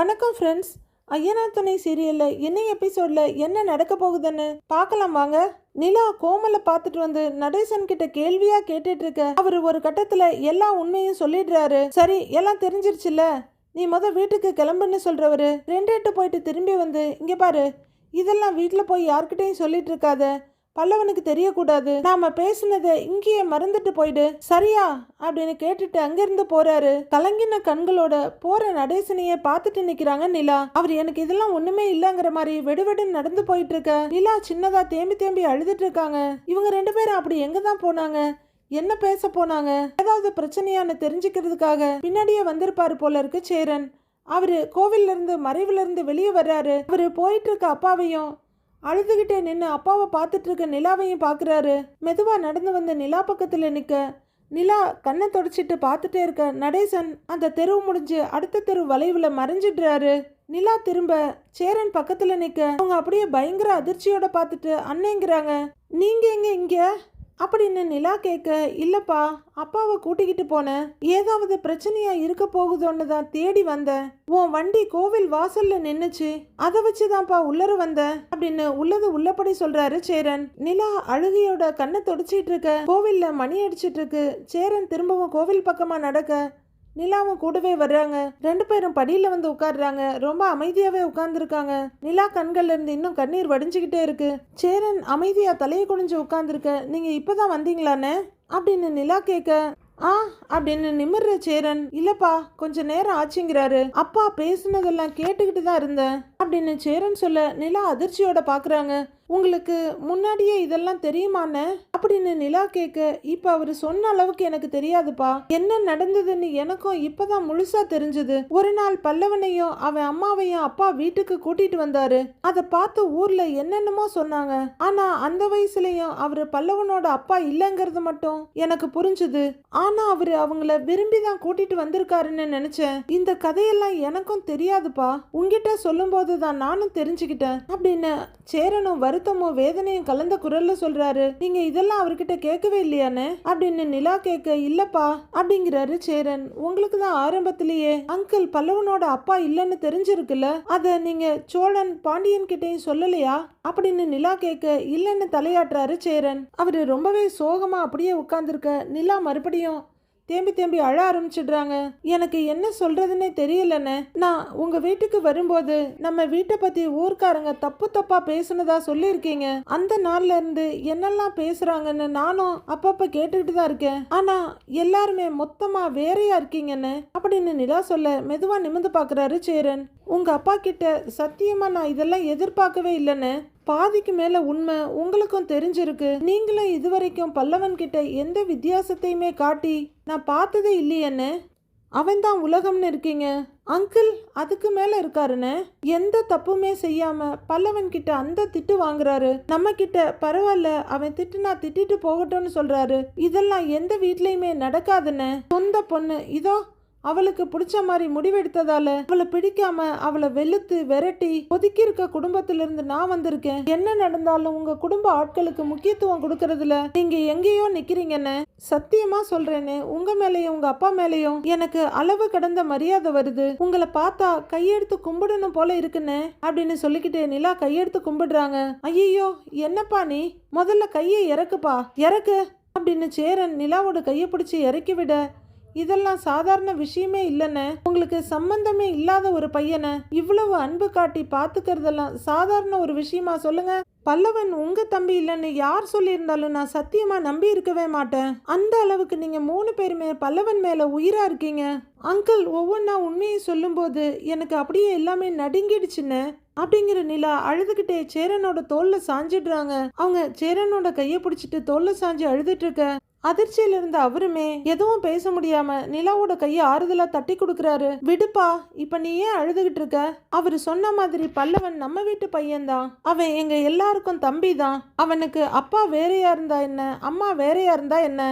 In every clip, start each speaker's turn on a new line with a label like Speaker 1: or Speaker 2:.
Speaker 1: வணக்கம் ஃப்ரெண்ட்ஸ் ஐயனா துணை சீரியலில் என்ன எபிசோடில் என்ன நடக்க போகுதுன்னு பார்க்கலாம் வாங்க. நிலா கோமலை பார்த்துட்டு வந்து நடேசன் கிட்ட கேள்வியா கேட்டுட்டு இருக்க அவர் ஒரு கட்டத்துல எல்லா உண்மையும் சொல்லிடுறாரு. சரி எல்லாம் தெரிஞ்சிருச்சுல நீ முத வீட்டுக்கு கிளம்புன்னு சொல்றவரு. ரெண்டு எட்டு போயிட்டு திரும்பி வந்து இங்க பாரு இதெல்லாம் வீட்டில் போய் யார்கிட்டையும் சொல்லிட்டு இருக்காத. பல்லவனுக்கு தெரியக்கூடாது. நாம பேசுனதை இங்கேயே மறந்துட்டு போயிடு. சரியா? அப்படின்னு கேட்டுட்டு அங்கிருந்து போறாரு. கலங்கின கண்களோட போற நடேசனையே பார்த்துட்டு நிக்கிறாங்க நிலா. அவர் எனக்கு இதெல்லாம் ஒண்ணுமே இல்லைங்கிற மாதிரி வெடுவெடுன்னு நடந்து போயிட்டு இருக்க நிலா சின்னதா தேம்பி தேம்பி அழுதுட்டு இருக்காங்க. இவங்க ரெண்டு பேரும் அப்படி எங்க தான் போனாங்க? என்ன பேச போனாங்க? ஏதாவது பிரச்சனையான்னு தெரிஞ்சுக்கிறதுக்காக பின்னாடியே வந்திருப்பாரு போல இருக்கு சேரன். அவரு கோவில்ல இருந்து மறைவுல இருந்து வெளியே வர்றாரு. அவரு போயிட்டு இருக்க அப்பாவையும் அழுதுகிட்டே நின்று அப்பாவை பார்த்துட்டு இருக்க நிலாவையும் பார்க்குறாரு. மெதுவாக நடந்து வந்து நிலா பக்கத்தில் நிற்க நிலா கண்ணை தொடச்சிட்டு பார்த்துட்டே இருக்க. நடேசன் அந்த தெருவு முடிஞ்சு அடுத்த தெரு வளைவில் மறைஞ்சிடுறாரு. நிலா திரும்ப சேரன் பக்கத்தில் நிற்க அவங்க அப்படியே பயங்கர அதிர்ச்சியோட பார்த்துட்டு அண்ணேங்கிறாங்க. நீங்கள் எங்கே இங்கே? அப்படின்னு நிலா கேட்க இல்லப்பா அப்பாவை கூட்டிக்கிட்டு போனேன். ஏதாவது பிரச்சனையா இருக்க போகுதோன்னு தான் தேடி வந்தேன். உன் வண்டி கோவில் வாசல்ல நின்னுச்சு. அதை வச்சுதான்ப்பா உள்ளர வந்தேன் அப்படின்னு உள்ளது உள்ளபடி சொல்றாரு சேரன். நிலா அழுகையோட கண்ணை தொடச்சிட்டு இருக்க கோவில்ல மணி அடிச்சிட்டு இருக்கு. சேரன் திரும்பவும் கோவில் பக்கமா நடக்க நிலாவும் கூடவே வர்றாங்க. ரெண்டு பேரும் படியில வந்து உட்காடுறாங்க ரொம்ப அமைதியாவே உட்கார்ந்துருக்காங்க. நிலா கண்கள்ல இருந்து இன்னும் கண்ணீர் வடிஞ்சுக்கிட்டே இருக்கு. சேரன் அமைதியா தலையை குனிஞ்சு உட்கார்ந்துருக்க. நீங்க இப்பதான் வந்தீங்களாண்ணே? அப்படின்னு நிலா கேட்க ஆ அப்படின்னு நிமிர்ற சேரன் இல்லப்பா கொஞ்ச நேரம் ஆச்சுங்கிறாரு. அப்பா பேசுனதெல்லாம் கேட்டுக்கிட்டு தான் இருந்தேன். அப்படின்னு சேரன் சொல்ல நிலா அதிர்ச்சியோட பாக்குறாங்க. உங்களுக்கு முன்னாடியே இதெல்லாம் தெரியுமாண்ணே? அப்படின்னு நிலா கேட்க இப்ப அவரு சொன்ன அளவுக்கு எனக்கு தெரியாதுப்பா. என்ன நடந்ததுன்னு எனக்கும் இப்பதான் முழுசா தெரிஞ்சது. ஒரு நாள் பல்லவனையும் அவன் அம்மாவையும் அப்பா வீட்டுக்கு கூட்டிட்டு வந்தாரு. அதை பார்த்து ஊர்ல என்னென்னமோ சொன்னாங்க. ஆனா அந்த வயசுலயும் அவரு பல்லவனோட அப்பா இல்லைங்கிறது மட்டும் எனக்கு புரிஞ்சுது. ஆனா அவரு அவங்கள விரும்பி தான் கூட்டிட்டு வந்திருக்காருன்னு நினைச்சேன். இந்த கதையெல்லாம் எனக்கும் தெரியாதுப்பா. உங்ககிட்ட சொல்லும்போது தான் நானும் தெரிஞ்சுக்கிட்டேன். அப்படின்னு சேரனும் வருத்தமும் வேதனையும் கலந்த குரல்ல சொல்றாரு. நீங்க இதெல்லாம் அவர்கிட்ட கேட்கவே இல்லையானே அப்படின்னு நிலா கேட்க இல்லப்பா அப்படிங்கிறாரு சேரன். உங்களுக்கு தான் ஆரம்பத்திலேயே அங்கிள் பல்லவனோட அப்பா இல்லைன்னு தெரிஞ்சிருக்குல்ல. அத நீங்க சோழன் பாண்டியன் கிட்டையும் சொல்லலையா? அப்படின்னு நிலா கேட்க இல்லைன்னு தலையாட்டுறாரு சேரன். அவரு ரொம்பவே சோகமா அப்படியே உட்கார்ந்துருக்க. நிலா மறுபடியும் தேம்பி தேம்பி அழ ஆரம்பிச்சிடுறாங்க. எனக்கு என்ன சொல்றதுன்னே தெரியலண்ணே. நான் உங்க வீட்டுக்கு வரும்போது நம்ம வீட்டை பத்தி ஊர்க்காரங்க தப்பு தப்பா பேசுனதா சொல்லியிருக்கீங்க. அந்த நாள்ல இருந்து என்னெல்லாம் பேசுறாங்கன்னு நானும் அப்பப்ப கேட்டுக்கிட்டு தான் இருக்கேன். ஆனா எல்லாருமே மொத்தமா வேறையா இருக்கீங்கன்னு அப்படின்னு நிலா சொல்ல மெதுவா நிமிந்து பாக்குறாரு சேரன். உங்கள் அப்பா கிட்ட சத்தியமாக நான் இதெல்லாம் எதிர்பார்க்கவே இல்லைன்னு? பாதிக்கு மேலே உண்மை உங்களுக்கும் தெரிஞ்சிருக்கு. நீங்களும் இதுவரைக்கும் பல்லவன் கிட்ட எந்த வித்தியாசத்தையுமே காட்டி நான் பார்த்ததே இல்லையேன்னு? அவன் தான் உலகம்னு இருக்கீங்க. அங்கிள் அதுக்கு மேல இருக்காருன்னு? எந்த தப்புமே செய்யாம பல்லவன் கிட்ட அந்த திட்டு வாங்குறாரு. நம்ம கிட்ட பரவாயில்ல அவன் திட்டுனா திட்டிட்டு போகட்டும்னு சொல்றாரு. இதெல்லாம் எந்த வீட்லயுமே நடக்காதுன்னு? சொந்த பொண்ணு இதோ அவளுக்கு பிடிச்ச மாதிரி முடிவெடுத்ததால அவளை பிடிக்காம அவளை வெளுத்து விரட்டி ஒதுக்கி இருக்க குடும்பத்திலிருந்து நான் வந்திருக்கேன். என்ன நடந்தாலும் உங்க குடும்ப ஆட்களுக்கு முக்கியத்துவம் கொடுக்கறதுல நீங்க எங்கேயோ நிக்கிறீங்கன்னு சத்தியமா சொல்றேன்னு உங்க மேலயும் உங்க அப்பா மேலயும் எனக்கு அளவு கடந்த மரியாதை வருது. உங்களை பார்த்தா கையெடுத்து கும்பிடணும் போல இருக்குன்னு அப்படின்னு சொல்லிக்கிட்டு நிலா கையெடுத்து கும்பிடுறாங்க. ஐயோ என்னப்பா நீ? முதல்ல கையை இறக்குப்பா. இறக்கு அப்படின்னு சேரன் நிலாவோட கையை பிடிச்சி இறக்கி விட இதெல்லாம் சாதாரண விஷயமே இல்லைன்னு உங்களுக்கு சம்பந்தமே இல்லாத ஒரு பையனை இவ்வளவு அன்பு காட்டி பாத்துக்கிறதெல்லாம் சாதாரண ஒரு விஷயமா சொல்லுங்க. பல்லவன் உங்க தம்பி இல்லைன்னு யார் சொல்லியிருந்தாலும் நான் சத்தியமா நம்பி இருக்கவே மாட்டேன். அந்த அளவுக்கு நீங்க மூணு பேருமே பல்லவன் மேல உயிரா இருக்கீங்க. அங்கிள் ஒவ்வொன்றா உண்மையை சொல்லும்போது எனக்கு அப்படியே எல்லாமே நடுங்கிடுச்சுன்னு அப்படிங்கிற நிலா அழுதுகிட்டே சேரனோட தோல்ல சாஞ்சிடுறாங்க. அவங்க சேரனோட கையை பிடிச்சிட்டு தோல்ல சாஞ்சு அழுதுட்டு இருக்க அதிர்ச்சியில இருந்த அவருமே எதுவும் பேச முடியாம நிலாவோட கையை ஆறுதலா தட்டி கொடுக்கறாரு. விடுப்பா இப்ப நீ ஏன் அழுதுகிட்டு இருக்க? அவரு சொன்ன மாதிரி பல்லவன் நம்ம வீட்டு பையன்தான். அவன் எங்க எல்லாருக்கும் தம்பி தான் அவனுக்கு அப்பா வேறையா இருந்தா என்ன? அம்மா வேறையா இருந்தா என்ன?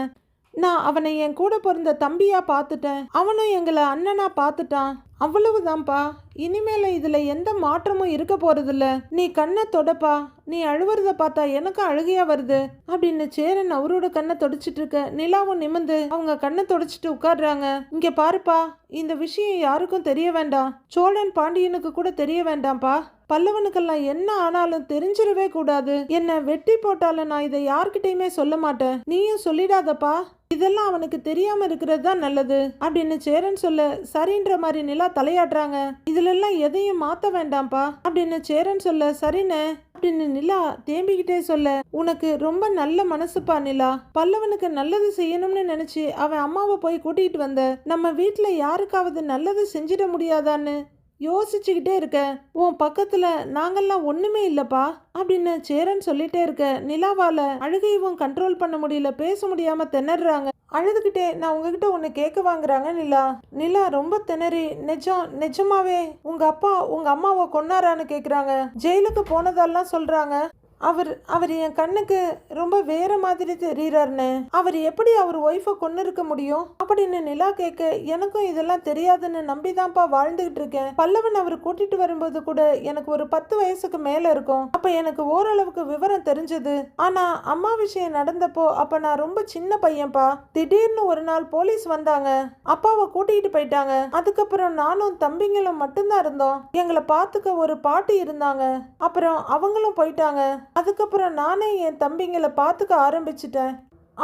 Speaker 1: நான் அவனை என் கூட பிறந்த தம்பியா பார்த்துட்டேன். அவனும் எங்களை அண்ணனா பார்த்துட்டான். அவ்வளவுதான்ப்பா. இனிமேல இதுல எந்த மாற்றமும் இருக்க போறதில்ல. நீ கண்ணை தொடப்பா. நீ அழுவுறத பார்த்தா எனக்கும் அழுகையா வருது. அப்படின்னு சேரன் அவரோட கண்ணை தொடச்சிட்டு இருக்க நிலாவும் நிமிந்து அவங்க கண்ணை தொடச்சிட்டு உட்காடுறாங்க இங்க பாருப்பா. இந்த விஷயம் யாருக்கும் தெரிய வேண்டாம். சோழன் பாண்டியனுக்கு கூட தெரிய வேண்டாம்ப்பா. பல்லவனுக்கெல்லாம் என்ன ஆனாலும் தெரிஞ்சிடவே கூடாது. என்ன வெட்டி போட்டாலும் நான் இதை யார்கிட்டயுமே சொல்ல மாட்டேன். நீயும் சொல்லிடாதப்பா. இதெல்லாம் அவனுக்கு தெரியாம இருக்கிறது தான் நல்லது. அப்படின்னு சேரன் சொல்ல சரின்ற மாதிரி நிலா தலையாடுறாங்க இதுல எல்லாம் எதையும் மாத்த வேண்டாம்ப்பா. அப்படின்னு சேரன் சொல்ல சரின்னு அப்படின்னு நிலா தேம்பிக்கிட்டே சொல்ல உனக்கு ரொம்ப நல்ல மனசுப்பா நிலா. பல்லவனுக்கு நல்லது செய்யணும்னு நினைச்சு அவன் அம்மாவை போய் கூட்டிகிட்டு வந்த நம்ம வீட்டுல யாருக்காவது நல்லது செஞ்சிட முடியாதான்னு. யோசிச்சுக்கிட்டே இருக்க உன் பக்கத்துல நாங்கெல்லாம் ஒண்ணுமே இல்லப்பா அப்படின்னு சேரன் சொல்லிட்டே இருக்க நிலாவால அழுகையவும் கண்ட்ரோல் பண்ண முடியல பேச முடியாம திணறாங்க. அழுதுகிட்டே நான் உங்ககிட்ட ஒன்று கேட்க வாங்குறாங்க நிலா. நிலா ரொம்ப திணறி நிஜம் நிஜமாவே உங்க அப்பா உங்க அம்மாவை கொன்னாரான்னு கேக்குறாங்க. ஜெயிலுக்கு போனதெல்லாம் சொல்றாங்க. அவர் அவர் என் கண்ணுக்கு ரொம்ப வேற மாதிரி தெரியறாருண்ணே. அவர் எப்படி அவர் ஒய்ஃபை கொண்டு இருக்க முடியும்? அப்படின்னு நிலா கேட்க எனக்கும் இதெல்லாம் தெரியாதுன்னு நம்பிதான்ப்பா வாழ்ந்துகிட்டு இருக்கேன். பல்லவன் அவர் கூட்டிட்டு வரும்போது கூட எனக்கு ஒரு பத்து வயசுக்கு மேல இருக்கும். அப்ப எனக்கு ஓரளவுக்கு விவரம் தெரிஞ்சது. ஆனா அம்மா விஷயம் நடந்தப்போ அப்ப நான் ரொம்ப சின்ன பையன்ப்பா. திடீர்னு ஒரு நாள் போலீஸ் வந்தாங்க. அப்பாவை கூட்டிகிட்டு போயிட்டாங்க. அதுக்கப்புறம் நானும் தம்பிங்களும் மட்டும்தான் இருந்தோம். எங்களை பார்த்துக்க ஒரு பாட்டி இருந்தாங்க. அப்புறம் அவங்களும் போயிட்டாங்க. அதுக்கப்புறம் நானே என் தம்பிங்களை பார்த்துக்க ஆரம்பிச்சிட்டேன்.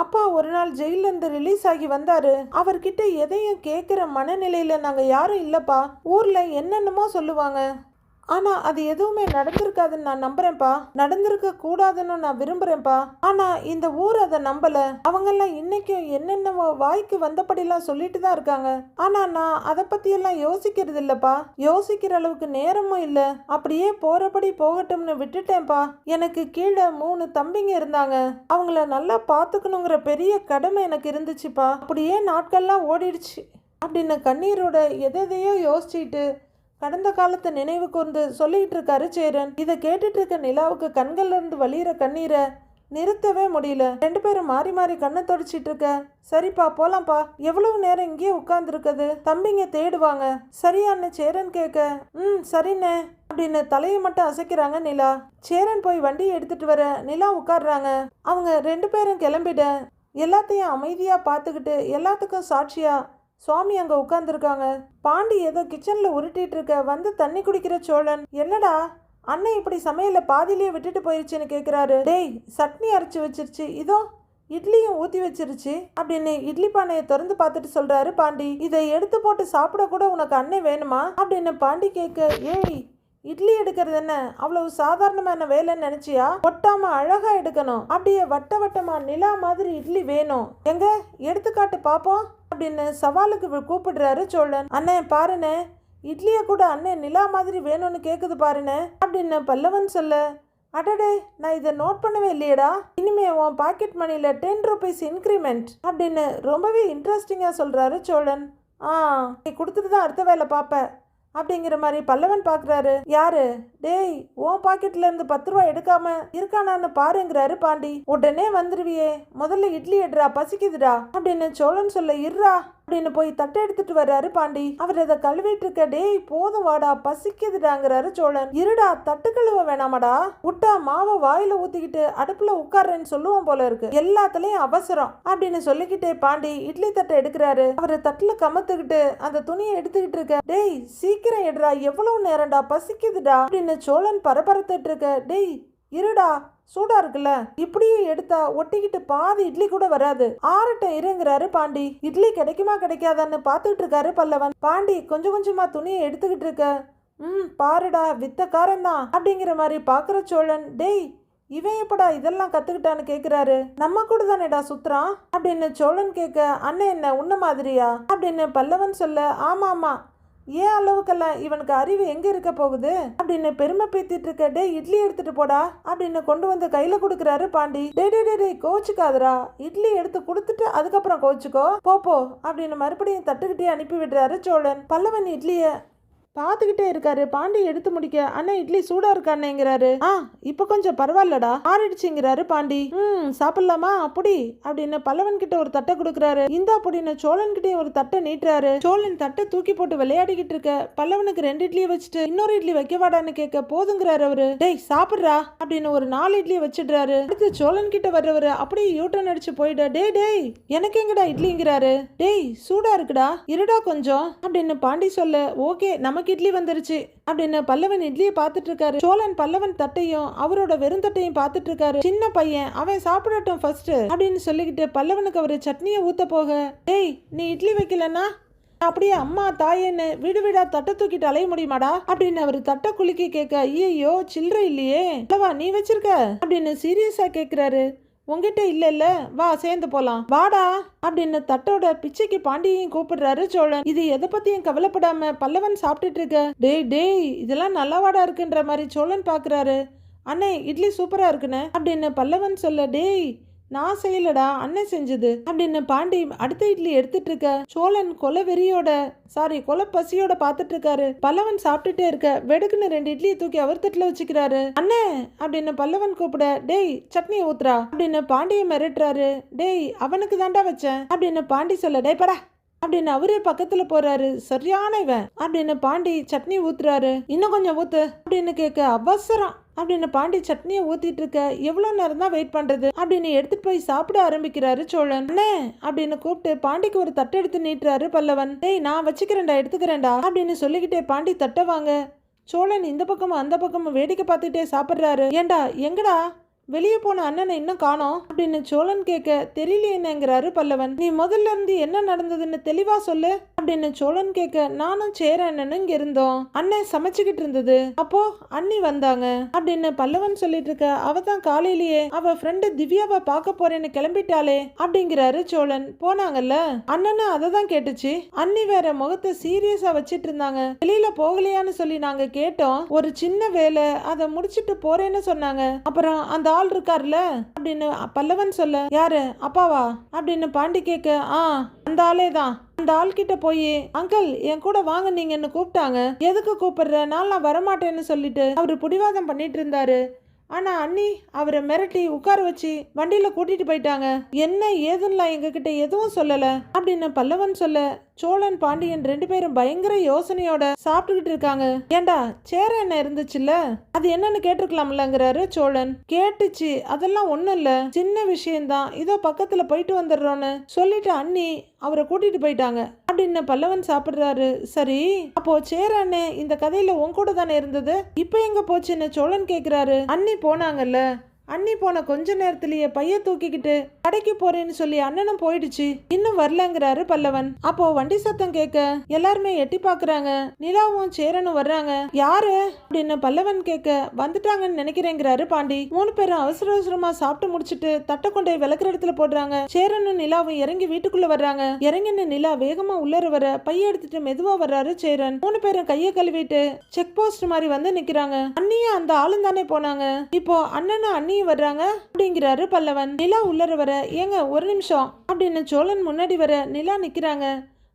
Speaker 1: அப்பா ஒரு நாள் ஜெயிலேருந்து ரிலீஸ் ஆகி வந்தாரு. அவர்கிட்ட எதையும் கேட்குற மனநிலையில் நாங்கள் யாரும் இல்லைப்பா. ஊரில் என்னென்னமோ சொல்லுவாங்க. ஆனால் அது எதுவுமே நடந்திருக்காதுன்னு நான் நம்புறேன்ப்பா. நடந்திருக்க கூடாதுன்னு நான் விரும்புறேன்ப்பா. ஆனால் இந்த ஊர் அதை நம்பல. அவங்கெல்லாம் இன்னைக்கும் என்னென்னவோ வாய்க்கு வந்தபடிலாம் சொல்லிட்டு தான் இருக்காங்க. ஆனால் நான் அதை பற்றியெல்லாம் யோசிக்கிறது இல்லைப்பா. யோசிக்கிற அளவுக்கு நேரமும் இல்லை. அப்படியே போகிறபடி போகட்டும்னு விட்டுட்டேன்ப்பா. எனக்கு கீழே மூணு தம்பிங்க இருந்தாங்க. அவங்கள நல்லா பார்த்துக்கணுங்கிற பெரிய கடமை எனக்கு இருந்துச்சுப்பா. அப்படியே நாட்கள்லாம் ஓடிடுச்சு. அப்படின்னு கண்ணீரோட எதையோ யோசிச்சுட்டு கடந்த காலத்தை நினைவு கூர்ந்து சொல்லிட்டு இருக்காரு சேரன். இதை கேட்டுட்டு இருக்க நிலாவுக்கு கண்கள்ல இருந்து வழியிற கண்ணீரை நிறுத்தவே முடியல. ரெண்டு பேரும் மாறி மாறி கண்ணை தொடச்சிட்டு இருக்க சரிப்பா போலாம்ப்பா. எவ்வளவு நேரம் இங்கேயே உட்கார்ந்துருக்குது? தம்பிங்க தேடுவாங்க. சரியான்னு சேரன் கேட்க ம் சரிண்ணே அப்படின்னு தலையை மட்டும் அசைக்கிறாங்க நிலா. சேரன் போய் வண்டியை எடுத்துட்டு வர நிலா உட்காடுறாங்க அவங்க ரெண்டு பேரும் கிளம்பிட எல்லாத்தையும் அமைதியா பார்த்துக்கிட்டு எல்லாத்துக்கும் சாட்சியா சுவாமி அங்கே உட்காந்துருக்காங்க பாண்டி ஏதோ கிச்சனில் உருட்டிட்டு இருக்க வந்து தண்ணி குடிக்கிற சோழன். என்னடா? அண்ணன் இப்படி சமையல பாதியிலேயே விட்டுட்டு போயிருச்சுன்னு கேட்குறாரு டேய் சட்னி அரைச்சி வச்சிருச்சு. இதோ இட்லியும் ஊற்றி வச்சிருச்சு அப்படின்னு இட்லி பானையை திறந்து பார்த்துட்டு சொல்கிறாரு பாண்டி. இதை எடுத்து போட்டு சாப்பிட கூட உனக்கு அண்ணன் வேணுமா? அப்படின்னு பாண்டி கேட்க ஏய் இட்லி எடுக்கிறது என்ன? அவ்வளவு சாதாரணமான வேலைன்னு நினச்சியா? ஒட்டாம அழகா எடுக்கணும். அப்படியே வட்ட வட்டமா நிலா மாதிரி இட்லி வேணும். எங்க? எடுத்துக்காட்டு பார்ப்போம் அப்படின்னு சவாலுக்கு கூப்பிடுறாரு சோழன். அண்ணன் பாருண்ணே இட்லியை கூட அண்ணன் நிலா மாதிரி வேணும்னு கேக்குது பாருண்ணே அப்படின்னு பல்லவன் சொல்ல. அடடே நான் இதை நோட் பண்ணவே இல்லையடா. இனிமே உன் பாக்கெட் மணியில் டென் ருபீஸ் இன்க்ரிமெண்ட் அப்படின்னு ரொம்பவே இன்ட்ரெஸ்டிங்காக சொல்கிறாரு சோழன். ஆ நீ கொடுத்துட்டு தான் அடுத்த வேலை பார்ப்பேன் அப்படிங்கிற மாதிரி பல்லவன் பார்க்குறாரு. யாரு? டேய் உன் பாக்கெட்ல இருந்து பத்து ரூபா எடுக்காம இருக்கானான்னு பாருங்கிறாரு பாண்டி. உடனே வந்துருவியே. முதல்ல இட்லி எடுறா பசிக்குதுடா அப்படின்னு சோழன் சொல்ல இருறா அப்படின்னு போய் தட்டை எடுத்துட்டு வர்றாரு பாண்டி. அவர் அதை கழுவிட்டு இருக்க டேய் போதும் வாடா பசிக்குதுடாங்கிறாரு சோழன். இருடா தட்டு கழுவ வேணாமடா. விட்டா மாவை வாயில ஊத்திக்கிட்டு அடுப்புல உட்கார்றேன்னு சொல்லுவோம் போல இருக்கு. எல்லாத்துலயும் அவசரம் அப்படின்னு சொல்லிக்கிட்டே பாண்டி இட்லி தட்டை எடுக்கிறாரு. அவரை தட்டுல கமத்துக்கிட்டு அந்த துணியை எடுத்துக்கிட்டு இருக்க டேய் சீக்கிரம் எடுறா எவ்வளவு நேரம்டா பசிக்குதுடா அப்படின்னு சோழன் பரபரத்துட்டு இருக்க டேய் இருடா சூடா இருக்குல்ல. இப்படியே எடுத்தா ஒட்டிக்கிட்டு பாதி இட்லி கூட வராது. ஆறட்டம் இருங்கிறாரு பாண்டி. இட்லி கிடைக்குமா கிடைக்காதான்னு பார்த்துட்டு இருக்காரு பல்லவன். பாண்டி கொஞ்சம் கொஞ்சமா துணியை எடுத்துக்கிட்டு இருக்க. ம் பாருடா வித்த தான் அப்படிங்கிற மாதிரி பார்க்குற சோழன். டேய் இவன் எப்படா இதெல்லாம் கத்துக்கிட்டான்னு கேட்குறாரு நம்ம கூட தானேடா சுத்துறான் அப்படின்னு சோழன் கேட்க அண்ணன் என்ன உன்ன மாதிரியா? அப்படின்னு பல்லவன் சொல்ல ஆமாம் ஆமாம் ஏன் அளவுக்கெல்லாம்? இவனுக்கு அறிவு எங்கே இருக்க போகுது? அப்படின்னு பெருமை பேத்திட்டு இருக்க டே இட்லி எடுத்துட்டு போடா அப்படின்னு கொண்டு வந்து கையில கொடுக்குறாரு பாண்டி. டே டே டே டே கோச்சுக்காதரா இட்லி எடுத்து கொடுத்துட்டு அதுக்கப்புறம் கோச்சுக்கோ. போ போ அப்படின்னு மறுபடியும் தட்டுக்கிட்டே அனுப்பி விடுறாரு சோழன். பல்லவன் இட்லியை பார்த்துக்கிட்டே இருக்காரு. பாண்டி எடுத்து முடிக்க அண்ணன் இட்லி சூடா இருக்கானேங்கிறாரு ஆ இப்போ கொஞ்சம் பரவாயில்லடா. ஆறிடுச்சுங்கிறாரு பாண்டி. ம் சாப்பிடலாமா? அப்படி அப்படின்னு பல்லவன் கிட்ட ஒரு தட்டை கொடுக்குறாரு. இந்த அப்படின்னு சோழன் கிட்டே ஒரு தட்டை நீட்டுறாரு. சோழன் தட்டை தூக்கி போட்டு விளையாடிக்கிட்டு இருக்க பல்லவனுக்கு ரெண்டு இட்லியை வச்சுட்டு இன்னொரு இட்லி வைக்கவாடான்னு கேட்க போதுங்கிறாரு அவரு. டேய் சாப்பிட்றா அப்படின்னு ஒரு நாலு இட்லியை வச்சிடுறாரு. அடுத்து சோழன் கிட்ட வர்றவரு அப்படியே யூட்டன் அடிச்சு போயிட டேய் டேய் எனக்கு எங்கடா இட்லிங்கிறாரு? டேய் சூடா இருக்குடா இருடா கொஞ்சம் அப்படின்னு பாண்டி சொல்ல ஓகே நமக்கு இட்லி வந்துருச்சு. அப்படின்னு பல்லவன் இட்லியை பார்த்துட்டு இருக்காரு. சோழன் பல்லவன் தட்டையும் அவரோட வெறுந்தட்டையும் பார்த்துட்டு இருக்காரு. சின்ன பையன் அவன் சாப்பிடட்டும் ஃபர்ஸ்ட் அப்படின்னு சொல்லிக்கிட்டு பல்லவனுக்கு அவர் சட்னியை ஊத்த போக டேய் நீ இட்லி வைக்கலன்னா? அப்படியே அம்மா தாயேன்னு வீடு வீடா தட்டை தூக்கிட்டு அலைய முடியுமாடா? அப்படின்னு அவர் தட்டை குலுக்கி கேட்க ஐயோ சில்லற இல்லையே. அல்லவா நீ வச்சிருக்க? அப்படின்னு சீரியஸா கேக்குறாரு. உங்ககிட்ட இல்ல இல்ல வா சேர்ந்து போலாம். வாடா அப்படின்னு தட்டோட பிச்சைக்கு பாண்டியையும் கூப்பிடுறாரு சோழன். இது எதை பத்தியும் கவலைப்படாம பல்லவன் சாப்பிட்டுட்டு இருக்க? டேய் டேய் இதெல்லாம் நல்லாவாடா இருக்குன்ற மாதிரி சோழன் பாக்குறாரு. அண்ணே இட்லி சூப்பரா இருக்குண்ணே அப்படின்னு பல்லவன் சொல்ல டேய் நான் செய்யலடா அண்ணன் செஞ்சது. அப்படின்னு பாண்டி அடுத்த இட்லி எடுத்துட்டு இருக்க சோழன் கொலை வெறியோட சாரி கொலை பசியோட பாத்துட்டு இருக்காரு பல்லவன் சாப்பிட்டுட்டே இருக்க. வெடுக்குன்னு ரெண்டு இட்லியை தூக்கி அவர் தட்டுல வச்சுக்கிறாரு. அண்ணே அப்படின்னு பல்லவன் கூப்பிட டேய் சட்னி ஊத்துறா அப்படின்னு பாண்டியை மிரட்டுறாரு. டேய் அவனுக்கு தாண்டா வச்சேன். அப்படின்னு பாண்டி சொல்ல டேய் படா. அப்படின்னு அவரே பக்கத்துல போறாரு. சரியான இவன். அப்படின்னு பாண்டி சட்னி ஊத்துறாரு. இன்னும் கொஞ்சம் ஊத்து. அப்படின்னு கேட்க அவசரம். அப்படின்னு பாண்டி சட்னியை ஊத்திட்டு இருக்க எவ்வளோ நேரம் தான் வெயிட் பண்றது? அப்படின்னு எடுத்துட்டு போய் சாப்பிட ஆரம்பிக்கிறாரு சோழன். அண்ணே அப்படின்னு கூப்பிட்டு பாண்டிக்கு ஒரு தட்டை எடுத்து நீட்டுறாரு பல்லவன். டேய் நான் வச்சுக்கிறேன்டா எடுத்துக்கிறேன்டா அப்படின்னு சொல்லிக்கிட்டே பாண்டி தட்டை வாங்க. சோழன் இந்த பக்கமும் அந்த பக்கமும் வேடிக்கை பார்த்துட்டே சாப்பிட்றாரு. ஏண்டா எங்கடா? வெளியே போன அண்ணனை இன்னும் காணோம் அப்படின்னு சோழன் கேட்க. தெரியல என்னங்கிறாரு பல்லவன். நீ முதல்ல இருந்து என்ன நடந்ததுன்னு தெளிவா சொல்லு. அப்படின்னு சோழன் கேட்க நானும் சேர அண்ணனும் இங்க இருந்தோம். அண்ணன் சமைச்சுக்கிட்டு இருந்தது. அப்போ அண்ணி வந்தாங்க. அப்படின்னு பல்லவன் சொல்லிட்டு இருக்க அவ தான் காலையிலேயே. அவ ஃப்ரெண்டு திவ்யாவை பார்க்க போறேன்னு கிளம்பிட்டாளே. அப்படிங்கிறாரு சோழன். போனாங்கல்ல? அண்ணனும் அதை தான் கேட்டுச்சு. அண்ணி வேற முகத்தை சீரியஸா வச்சிட்டு இருந்தாங்க. வெளியில போகலையான்னு சொல்லி நாங்க கேட்டோம். ஒரு சின்ன வேலை. அதை முடிச்சிட்டு போறேன்னு சொன்னாங்க. அப்புறம் அந்த ஆள் இருக்கார்ல? அப்படின்னு பல்லவன் சொல்ல யாரு? அப்பாவா? அப்படின்னு பாண்டி கேட்க ஆ அந்த ஆளே தான். அந்த ஆள்கிட்ட போய் அங்கிள் என் கூட வாங்க நீங்கன்னு கூப்பிட்டாங்க? எதுக்கு கூப்பிடுற? நான் வரமாட்டேன்னு சொல்லிட்டு அவரு புடிவாதம் பண்ணிட்டு இருந்தாரு. ஆனா அண்ணி அவரை மிரட்டி உட்கார வச்சு வண்டியில கூட்டிட்டு போயிட்டாங்க. என்ன ஏதுன்னுலாம் எங்ககிட்ட எதுவும் சொல்லல. அப்படின்னு பல்லவன் சொல்ல சோழன் பாண்டியன் ரெண்டு பேரும் பயங்கர யோசனையோட சாப்பிட்டுக்கிட்டு இருக்காங்க. ஏண்டா சேர என்ன இருந்துச்சுல்ல? அது என்னன்னு கேட்டிருக்கலாம்லங்கிறாரு சோழன். கேட்டுச்சு அதெல்லாம் ஒன்றும் இல்லை. சின்ன விஷயம்தான். இதோ பக்கத்தில் போயிட்டு வந்துடுறோன்னு சொல்லிட்டு அண்ணி அவரை கூட்டிட்டு போயிட்டாங்க. அப்படின்னு பல்லவன் சாப்பிடுறாரு. சரி அப்போ சேர அண்ணே இந்த கதையில உன் கூட தானே இருந்தது? இப்போ எங்க போச்சுன்னு சோழன் கேக்குறாரு. அண்ணி போனாங்கல்ல. அண்ணி போன கொஞ்ச நேரத்திலேயே பைய தூக்கிக்கிட்டு கடைக்கு போறேன்னு சொல்லி அண்ணனும் போயிடுச்சு. இன்னும் வரலங்கிறாரு பல்லவன். அப்போ வண்டி சத்தம் கேட்க எல்லாருமே எட்டி பாக்குறாங்க நிலாவும் சேரனும் வர்றாங்க. யாரு? அப்படின்னு பல்லவன் கேட்க வந்துட்டாங்கன்னு நினைக்கிறேங்கிறாரு பாண்டி. மூணு பேரும் அவசர அவசரமா சாப்பிட்டு முடிச்சிட்டு தட்டை கொண்டு போய் விளக்குற இடத்துல போடுறாங்க. சேரனும் நிலாவும் இறங்கி வீட்டுக்குள்ள வர்றாங்க. இறங்கின நிலா வேகமா உள்ளர வர பைய எடுத்துட்டு மெதுவா வர்றாரு சேரன். மூணு பேரும் கையை கழுவிட்டு செக் போஸ்ட் மாதிரி வந்து நிக்கிறாங்க. அண்ணியும் அந்த ஆளும் தானே போனாங்க. இப்போ அண்ணனும் அண்ணி அண்ணியும் வர்றாங்க. அப்படிங்கிறாரு பல்லவன். நிலா உள்ளர வர ஏங்க ஒரு நிமிஷம். அப்படின்னு சோழன் முன்னாடி வர நிலா நிக்கிறாங்க.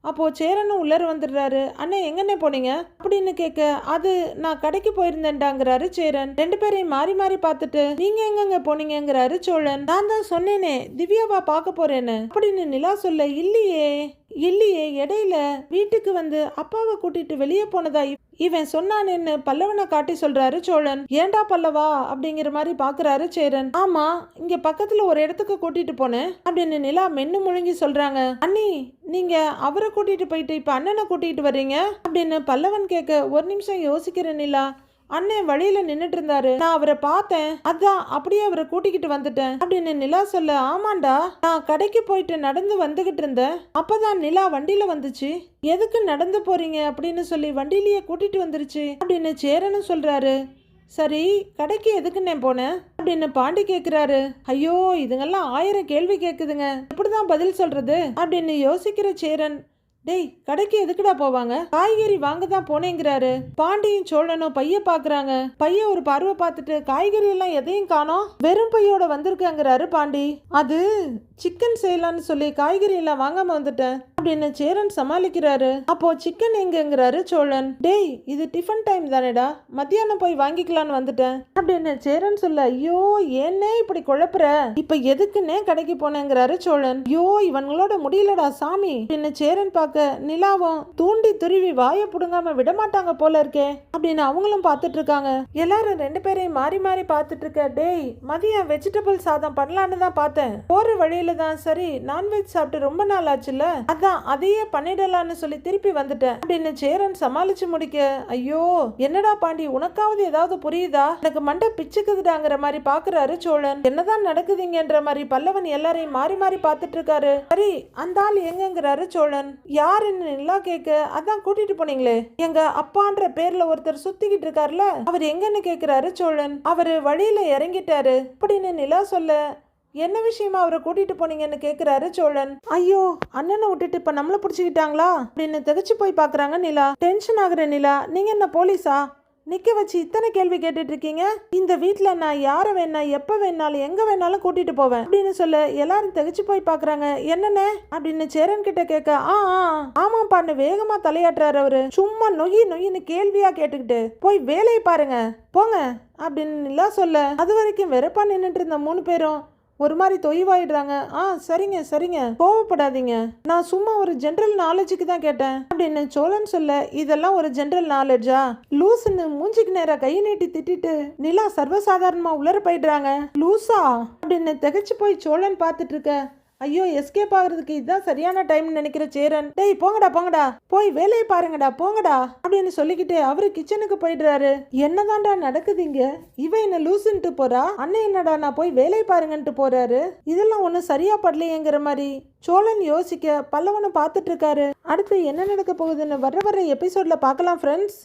Speaker 1: அப்போ சேரனும் உள்ளர வந்துடுறாரு. அண்ணே எங்கண்ணே போனீங்க? அப்படின்னு கேட்க அது நான் கடைக்கு போயிருந்தேன்டாங்கிறாரு சேரன். ரெண்டு பேரையும் மாறி மாறி பார்த்துட்டு நீங்க எங்கங்க போனீங்கங்கிறாரு சோழன். நான் தான் சொன்னேனே திவ்யாவா பார்க்க போறேன்னு. அப்படின்னு நிலா சொல்ல இல்லையே இல்லையே இடையில வீட்டுக்கு வந்து அப்பாவை கூட்டிட்டு வெளியே போனதா இவன் சொன்னான் என்ன பல்லவனை காட்டி சொல்றாரு சோழன். ஏண்டா பல்லவா? அப்படிங்கிற மாதிரி பாக்குறாரு சேரன். ஆமா இங்க பக்கத்துல ஒரு இடத்துக்கு கூட்டிட்டு போனேன். அப்படின்னு நிலா மென்னு முழுங்கி சொல்றாங்க. அண்ணி நீங்க அவரை கூட்டிட்டு போயிட்டு இப்ப அண்ணனை கூட்டிட்டு வர்றீங்க? அப்படின்னு பல்லவன் கேட்க ஒரு நிமிஷம் யோசிக்கிறேன் நிலா. அண்ணன் வழியில நின்னுட்டு இருந்தாரு நான் அவரை பார்த்தேன். அதான் அப்படியே அவரை கூட்டிக்கிட்டு வந்துட்டேன். அப்படின்னு நிலா சொல்ல ஆமாண்டா நான் கடைக்கு போயிட்டு நடந்து வந்துகிட்டு இருந்தேன். அப்பதான் நிலா வண்டியில வந்துச்சு. எதுக்கு நடந்து போறீங்க? அப்படின்னு சொல்லி வண்டியிலேயே கூட்டிட்டு வந்துருச்சு. அப்படின்னு சேரனும் சொல்றாரு சரி கடைக்கு எதுக்குன்னே போனேன்? அப்படின்னு பாண்டி கேக்குறாரு ஐயோ இதுங்கெல்லாம் ஆயிரம் கேள்வி கேக்குதுங்க. எப்படிதான் பதில் சொல்றது? அப்படின்னு யோசிக்கிற சேரன் டேய் கடைக்கு எதுக்குடா போவாங்க? காய்கறி வாங்க தான் போனேங்கிறாரு. பாண்டியும் சோழனும் பைய பாக்குறாங்க. பைய ஒரு பார்வை பார்த்துட்டு காய்கறி எல்லாம் எதையும் காணோம்? வெறும் பையோட வந்திருக்காங்கிறாரு பாண்டி. அது சிக்கன் செய்யலாம்னு சொல்லி காய்கறி எல்லாம் வாங்காம வந்துட்டேன். அப்படின்னு சேரன் சமாளிக்கிறாரு. அப்போ சிக்கன் எங்கங்கிறாரு சோழன். டேய் இது டிஃபன் டைம் தானேடா. மத்தியானம் போய் வாங்கிக்கலாம்னு வந்துட்டேன். அப்படின்னு சேரன் சொல்ல ஐயோ ஏன்னே இப்படி குழப்புற? இப்ப எதுக்குன்னே கடைக்கு போனேங்கிறாரு சோழன். ஐயோ இவங்களோட முடியலடா சாமி. அப்படின்னு சேரன் பார்க்க நிலாவும் தூண்டி துருவி வாயை புடுங்காம விடமாட்டாங்க போல இருக்கே. அப்படின்னு அவங்களும் பார்த்துட்டு இருக்காங்க எல்லாரும் ரெண்டு பேரையும் மாறி மாறி பார்த்துட்டு இருக்க டேய் மதியம் வெஜிடபிள் சாதம் பண்ணலான்னு தான் பார்த்தேன். போற வழியில தான் சரி நான்வெஜ் சாப்பிட்டு ரொம்ப நாள் ஆச்சுல்ல? அதான் அதையே பண்ணிடலாம்னு சொல்லி திருப்பி வந்துட்டேன். அப்படின்னு சேரன் சமாளிச்சு முடிக்க ஐயோ என்னடா பாண்டி உனக்காவது ஏதாவது புரியுதா? எனக்கு மண்டை பிச்சுக்குதுடாங்கிற மாதிரி பாக்குறாரு சோழன். என்னதான் நடக்குதுங்கன்ற மாதிரி பல்லவன் எல்லாரையும் மாறி மாறி பார்த்துட்டு இருக்காரு சரி அந்த ஆள் எங்கங்கிறாரு சோழன்? யாருன்னு நிலா கேட்க அதான் கூட்டிட்டு போனீங்களே. எங்க அப்பான்ற பேர்ல ஒருத்தர் சுத்திக்கிட்டு இருக்காருல அவர் எங்கன்னு கேக்குறாரு சோழன். அவரு வழியில இறங்கிட்டாரு. அப்படின்னு நிலா சொல்ல என்ன விஷயமா அவரை கூட்டிட்டு போனீங்கன்னு கேக்குறாரு சோழன். ஐயோ அண்ணனை விட்டுட்டு இப்ப நம்மள புடிச்சுக்கிட்டாங்களா? அப்படின்னு திகச்சு போய் பாக்குறாங்க நிலா. டென்ஷன் ஆகுற நிலா நீங்க என்ன போலீஸா? நிக்க வச்சு இத்தனை கேள்வி கேட்டுட்டு இருக்கீங்க? இந்த வீட்டுல நான் யார வேணா எப்ப வேணாலும் எங்க வேணாலும் கூட்டிட்டு போவேன். அப்படின்னு சொல்ல எல்லாரும் திகச்சு போய் பாக்குறாங்க. என்னென்ன அப்படின்னு சேரன் கிட்ட கேட்க ஆ ஆ, ஆமாப்பான்னு வேகமா தலையாட்டுறாரு அவரு. சும்மா நொய்யி நொய்யின்னு கேள்வியா கேட்டுக்கிட்டு போய் வேலையை பாருங்க போங்க. அப்படின்னு நிலா சொல்ல அது வரைக்கும் வெறுப்பா நின்றுட்டு இருந்த மூணு பேரும் ஒரு மாதிரி தொய்வாயிடுறாங்க. ஆ சரிங்க சரிங்க. கோவப்படாதீங்க. நான் சும்மா ஒரு ஜென்ரல் நாலேஜுக்கு தான் கேட்டேன். அப்படின்னு சோழன் சொல்ல இதெல்லாம் ஒரு ஜென்ரல் நாலேஜா லூசுன்னு மூஞ்சிக்கு நேரா கை நீட்டி திட்டிட்டு நிலா சர்வசாதாரணமா உளர போயிடுறாங்க. லூசா? அப்படின்னு திகைச்சு போய் சோழன் பார்த்துட்டு இருக்க ஐயோ எஸ்கேப் ஆகுறதுக்கு இதுதான் சரியான டைம்னு நினைக்கிற சேரன். டேய் போங்கடா போங்கடா. போய் வேலையை பாருங்கடா போங்கடா அப்படின்னு சொல்லிக்கிட்டு அவரு கிச்சனுக்கு போயிடுறாரு. என்னதான்டா நடக்குது இங்க? இவ என்ன லூசுன்ட்டு போறா? அண்ணன் என்னடா நான் போய் வேலையை பாருங்கன்ட்டு போறாரு? இதெல்லாம் ஒன்றும் சரியா படலையேங்கிற மாதிரி. சோழன் யோசிக்க பல்லவனை பார்த்துட்டு இருக்காரு. அடுத்து என்ன நடக்க போகுதுன்னு வர வர எபிசோட்ல பார்க்கலாம் ஃப்ரெண்ட்ஸ்